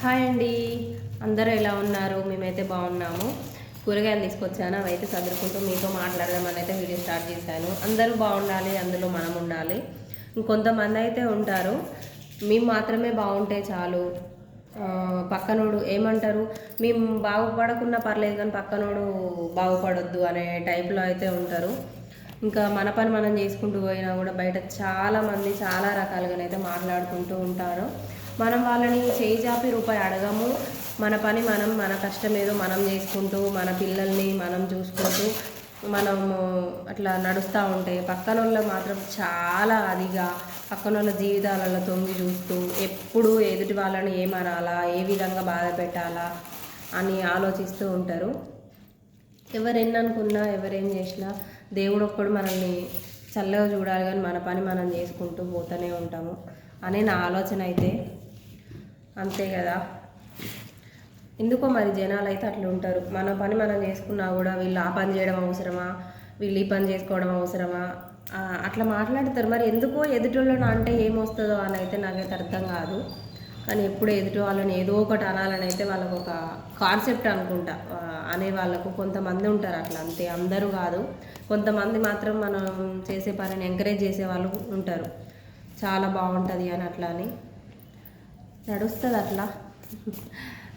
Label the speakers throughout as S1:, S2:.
S1: Hi అండి. అందరూ ఎలా ఉన్నారు? మేమైతే బాగున్నాము. కూరగాయలు తీసుకొచ్చాను. అవి అయితే చదువుకుంటూ మీతో మాట్లాడదామని అయితే వీడియో స్టార్ట్ చేశాను. అందరూ బాగుండాలి అందులో మనం ఉండాలి. ఇంకొంతమంది అయితే ఉంటారు. మేము మాత్రమే బాగుంటే చాలు. పక్కనోడు ఏమంటారు? మేము బాగుపడకున్నా పర్లేదు కానీ పక్కనోడు బాగుపడొద్దు అనే టైప్లో అయితే ఉంటారు. ఇంకా మన పని మనం చేసుకుంటూ పోయినా కూడా బయట చాలామంది చాలా రకాలుగానైతే మాట్లాడుకుంటూ ఉంటారు. మనం వాళ్ళని చేయి జాపి రూపాయి అడగము. మన పని మనం మన కష్టం ఏదో మనం చేసుకుంటూ మన పిల్లల్ని మనం చూసుకుంటూ మనము అట్లా నడుస్తూ ఉంటే పక్కన వాళ్ళు మాత్రం చాలా అదిగా పక్కన వాళ్ళ జీవితాలలో తొంగి చూస్తూ ఎప్పుడు ఎదుటి వాళ్ళని ఏమనాలా ఏ విధంగా బాధ పెట్టాలా అని ఆలోచిస్తూ ఉంటారు. ఎవరెన్ననుకున్నా ఎవరేం చేసినా దేవుడు ఒక్కడు మనల్ని చల్లగా చూడాలి కానీ మన పని మనం చేసుకుంటూ పోతూనే ఉంటాము అనే నా ఆలోచన అయితే. అంతే కదా. ఎందుకో మరి జనాలు అయితే అట్లా ఉంటారు. మన పని మనం చేసుకున్నా కూడా వీళ్ళు ఆ పని చేయడం అవసరమా? వీళ్ళు ఈ పని చేసుకోవడం అవసరమా? అట్లా మాట్లాడతారు. మరి ఎందుకో ఎదుటిలో అంటే ఏమొస్తుందో అని అయితే నాకైతే అర్థం కాదు. కానీ ఎప్పుడు ఎదుటి వాళ్ళని ఏదో ఒకటి అనాలని అయితే వాళ్ళకు ఒక కాన్సెప్ట్ అనుకుంటా. అనే వాళ్ళకు కొంతమంది ఉంటారు అట్లా అంతే. అందరూ కాదు. కొంతమంది మాత్రం మనం చేసే పనిని ఎంకరేజ్ చేసే వాళ్ళు ఉంటారు. చాలా బాగుంటుంది అని అట్లా అని. నడుస్తుంది అట్లా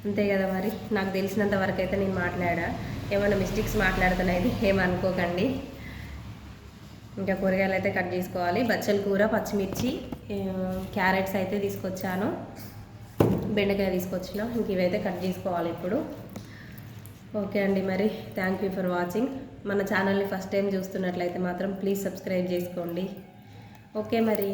S1: అంతే కదా మరి. నాకు తెలిసినంత వరకు అయితే నేను మాట్లాడా. ఏమైనా మిస్టేక్స్ మాట్లాడుతున్నాయి ఏమనుకోకండి ఇంకా కూరగాయలు అయితే కట్ చేసుకోవాలి. బచ్చల కూర పచ్చిమిర్చి క్యారెట్స్ అయితే తీసుకొచ్చాను. బెండకాయ తీసుకొచ్చిన. ఇంక ఇవైతే కట్ చేసుకోవాలి ఇప్పుడు. ఓకే అండి మరి. థ్యాంక్ యూ ఫర్ వాచింగ్ మన ఛానల్ని ఫస్ట్ టైం చూస్తున్నట్లయితే మాత్రం ప్లీజ్ సబ్స్క్రైబ్ చేసుకోండి. ఓకే మరి.